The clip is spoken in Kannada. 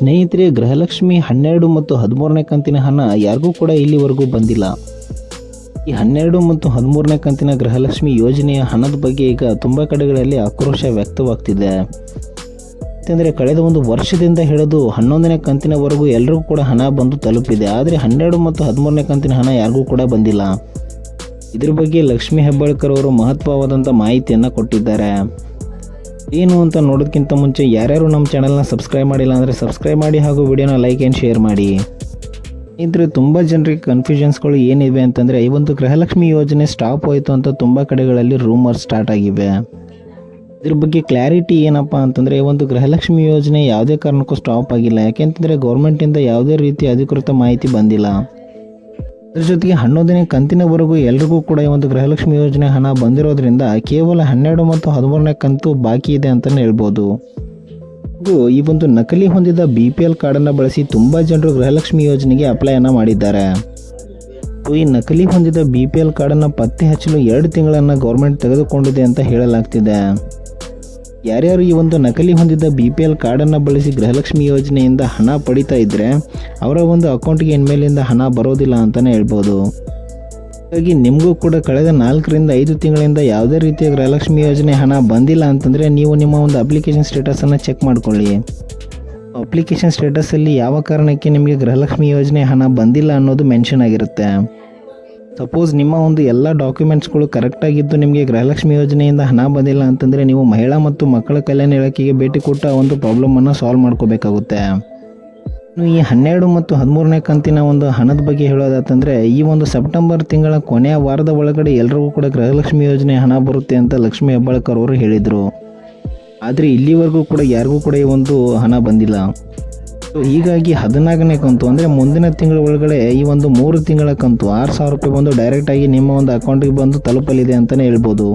ಸ್ನೇಹಿತರೆ ಗೃಹಲಕ್ಷ್ಮಿ ಹನ್ನೆರಡು ಮತ್ತು ಹದಿಮೂರನೇ ಕಂತಿನ ಹಣ ಯಾರಿಗೂ ಕೂಡ ಇಲ್ಲಿವರೆಗೂ ಬಂದಿಲ್ಲ. ಈ ಹನ್ನೆರಡು ಮತ್ತು ಹದಿಮೂರನೇ ಕಂತಿನ ಗೃಹಲಕ್ಷ್ಮಿ ಯೋಜನೆಯ ಹಣದ ಬಗ್ಗೆ ಈಗ ತುಂಬ ಕಡೆಗಳಲ್ಲಿ ಆಕ್ರೋಶ ವ್ಯಕ್ತವಾಗ್ತಿದೆ. ಯಾಕೆಂದರೆ ಕಳೆದ ಒಂದು ವರ್ಷದಿಂದ ಹಿಡಿದು ಹನ್ನೊಂದನೇ ಕಂತಿನವರೆಗೂ ಎಲ್ಲರಿಗೂ ಕೂಡ ಹಣ ಬಂದು ತಲುಪಿದೆ. ಆದರೆ ಹನ್ನೆರಡು ಮತ್ತು ಹದಿಮೂರನೇ ಕಂತಿನ ಹಣ ಯಾರಿಗೂ ಕೂಡ ಬಂದಿಲ್ಲ. ಇದ್ರ ಬಗ್ಗೆ ಲಕ್ಷ್ಮೀ ಹೆಬ್ಬಾಳ್ಕರ್ ಅವರು ಮಹತ್ವವಾದಂಥ ಮಾಹಿತಿಯನ್ನು ಕೊಟ್ಟಿದ್ದಾರೆ. ಏನು ಅಂತ ನೋಡೋದಕ್ಕಿಂತ ಮುಂಚೆ ಯಾರ್ಯಾರು ನಮ್ಮ ಚಾನಲ್ನ ಸಬ್ಸ್ಕ್ರೈಬ್ ಮಾಡಿಲ್ಲ ಅಂದರೆ ಸಬ್ಸ್ಕ್ರೈಬ್ ಮಾಡಿ ಹಾಗೂ ವಿಡಿಯೋನ ಲೈಕ್ ಆ್ಯಂಡ್ ಶೇರ್ ಮಾಡಿ. ಇದ್ರೆ ತುಂಬ ಜನರಿಗೆ ಕನ್ಫ್ಯೂಷನ್ಸ್ಗಳು ಏನಿವೆ ಅಂತಂದರೆ ಈ ಒಂದು ಗೃಹಲಕ್ಷ್ಮಿ ಯೋಜನೆ ಸ್ಟಾಪ್ ಹೋಯಿತು ಅಂತ ತುಂಬ ಕಡೆಗಳಲ್ಲಿ ರೂಮರ್ ಸ್ಟಾರ್ಟ್ ಆಗಿವೆ. ಇದ್ರ ಬಗ್ಗೆ ಕ್ಲಾರಿಟಿ ಏನಪ್ಪ ಅಂತಂದರೆ ಈ ಒಂದು ಗೃಹಲಕ್ಷ್ಮಿ ಯೋಜನೆ ಯಾವುದೇ ಕಾರಣಕ್ಕೂ ಸ್ಟಾಪ್ ಆಗಿಲ್ಲ. ಯಾಕೆಂತಂದರೆ ಗೌರ್ಮೆಂಟಿಂದ ಯಾವುದೇ ರೀತಿ ಅಧಿಕೃತ ಮಾಹಿತಿ ಬಂದಿಲ್ಲ. ಅದ್ರ ಜೊತೆಗೆ ಹನ್ನೊಂದನೇ ಕಂತಿನವರೆಗೂ ಎಲ್ರಿಗೂ ಕೂಡ ಈ ಒಂದು ಗೃಹಲಕ್ಷ್ಮಿ ಯೋಜನೆ ಹಣ ಬಂದಿರೋದ್ರಿಂದ ಕೇವಲ ಹನ್ನೆರಡು ಮತ್ತು ಹದಿಮೂರನೇ ಕಂತು ಬಾಕಿ ಇದೆ ಅಂತಲೇ ಹೇಳ್ಬೋದು. ಹಾಗೂ ಈ ಒಂದು ನಕಲಿ ಹೊಂದಿದ ಬಿ ಪಿ ಎಲ್ ಕಾರ್ಡನ್ನು ಬಳಸಿ ತುಂಬ ಜನರು ಗೃಹಲಕ್ಷ್ಮಿ ಯೋಜನೆಗೆ ಅಪ್ಲೈಯನ್ನು ಮಾಡಿದ್ದಾರೆ. ಈ ನಕಲಿ ಹೊಂದಿದ ಬಿ ಪಿ ಎಲ್ ಕಾರ್ಡನ್ನು ಪತ್ತೆ ಹಚ್ಚಲು ಎರಡು ತಿಂಗಳನ್ನು ಗೌರ್ಮೆಂಟ್ ತೆಗೆದುಕೊಂಡಿದೆ ಅಂತ ಹೇಳಲಾಗ್ತಿದೆ. ಯಾರ್ಯಾರು ಈ ಒಂದು ನಕಲಿ ಹೊಂದಿದ್ದ ಬಿ ಪಿ ಎಲ್ ಕಾರ್ಡನ್ನು ಬಳಸಿ ಗೃಹಲಕ್ಷ್ಮಿ ಯೋಜನೆಯಿಂದ ಹಣ ಪಡಿತಾ ಇದ್ದರೆ ಅವರ ಒಂದು ಅಕೌಂಟ್ಗೆ ಇನ್ಮೇಲಿಂದ ಹಣ ಬರೋದಿಲ್ಲ ಅಂತಲೇ ಹೇಳ್ಬೋದು. ಹಾಗಾಗಿ ನಿಮಗೂ ಕೂಡ ಕಳೆದ ನಾಲ್ಕರಿಂದ ಐದು ತಿಂಗಳಿಂದ ಯಾವುದೇ ರೀತಿಯ ಗೃಹಲಕ್ಷ್ಮಿ ಯೋಜನೆ ಹಣ ಬಂದಿಲ್ಲ ಅಂತಂದರೆ ನೀವು ನಿಮ್ಮ ಒಂದು ಅಪ್ಲಿಕೇಶನ್ ಸ್ಟೇಟಸನ್ನು ಚೆಕ್ ಮಾಡಿಕೊಳ್ಳಿ. ಅಪ್ಲಿಕೇಶನ್ ಸ್ಟೇಟಸಲ್ಲಿ ಯಾವ ಕಾರಣಕ್ಕೆ ನಿಮಗೆ ಗೃಹಲಕ್ಷ್ಮಿ ಯೋಜನೆ ಹಣ ಬಂದಿಲ್ಲ ಅನ್ನೋದು ಮೆನ್ಷನ್ ಆಗಿರುತ್ತೆ. ಸಪೋಸ್ ನಿಮ್ಮ ಒಂದು ಎಲ್ಲ ಡಾಕ್ಯುಮೆಂಟ್ಸ್ಗಳು ಕರೆಕ್ಟಾಗಿದ್ದು ನಿಮಗೆ ಗೃಹಲಕ್ಷ್ಮಿ ಯೋಜನೆಯಿಂದ ಹಣ ಬಂದಿಲ್ಲ ಅಂತಂದರೆ ನೀವು ಮಹಿಳಾ ಮತ್ತು ಮಕ್ಕಳ ಕಲ್ಯಾಣ ಇಲಾಖೆಗೆ ಭೇಟಿ ಕೊಟ್ಟ ಒಂದು ಪ್ರಾಬ್ಲಮನ್ನು ಸಾಲ್ವ್ ಮಾಡ್ಕೋಬೇಕಾಗುತ್ತೆ. ಇನ್ನು ಈ ಹನ್ನೆರಡು ಮತ್ತು ಹದಿಮೂರನೇ ಕಂತಿನ ಒಂದು ಹಣದ ಬಗ್ಗೆ ಹೇಳೋದಾತಂದರೆ, ಈ ಒಂದು ಸೆಪ್ಟೆಂಬರ್ ತಿಂಗಳ ಕೊನೆಯ ವಾರದ ಒಳಗಡೆ ಎಲ್ರಿಗೂ ಕೂಡ ಗೃಹಲಕ್ಷ್ಮಿ ಯೋಜನೆ ಹಣ ಬರುತ್ತೆ ಅಂತ ಲಕ್ಷ್ಮಿ ಹೆಬ್ಬಾಳ್ಕರ್ ಅವರು ಹೇಳಿದರು. ಆದರೆ ಇಲ್ಲಿವರೆಗೂ ಕೂಡ ಯಾರಿಗೂ ಕೂಡ ಈ ಒಂದು ಹಣ ಬಂದಿಲ್ಲ. ಹೀಗಾಗಿ ಹದಿನಾಲ್ಕನೇ ಕಂತು ಅಂದರೆ ಮುಂದಿನ ತಿಂಗಳ ಒಳಗಡೆ ಈ ಒಂದು ಮೂರು ತಿಂಗಳ ಕಂತು ಆರು ಸಾವಿರ ರೂಪಾಯಿ ಬಂದು ಡೈರೆಕ್ಟಾಗಿ ನಿಮ್ಮ ಒಂದು ಅಕೌಂಟಿಗೆ ಬಂದು ತಲುಪಲಿದೆ ಅಂತಲೇ ಹೇಳ್ಬೋದು.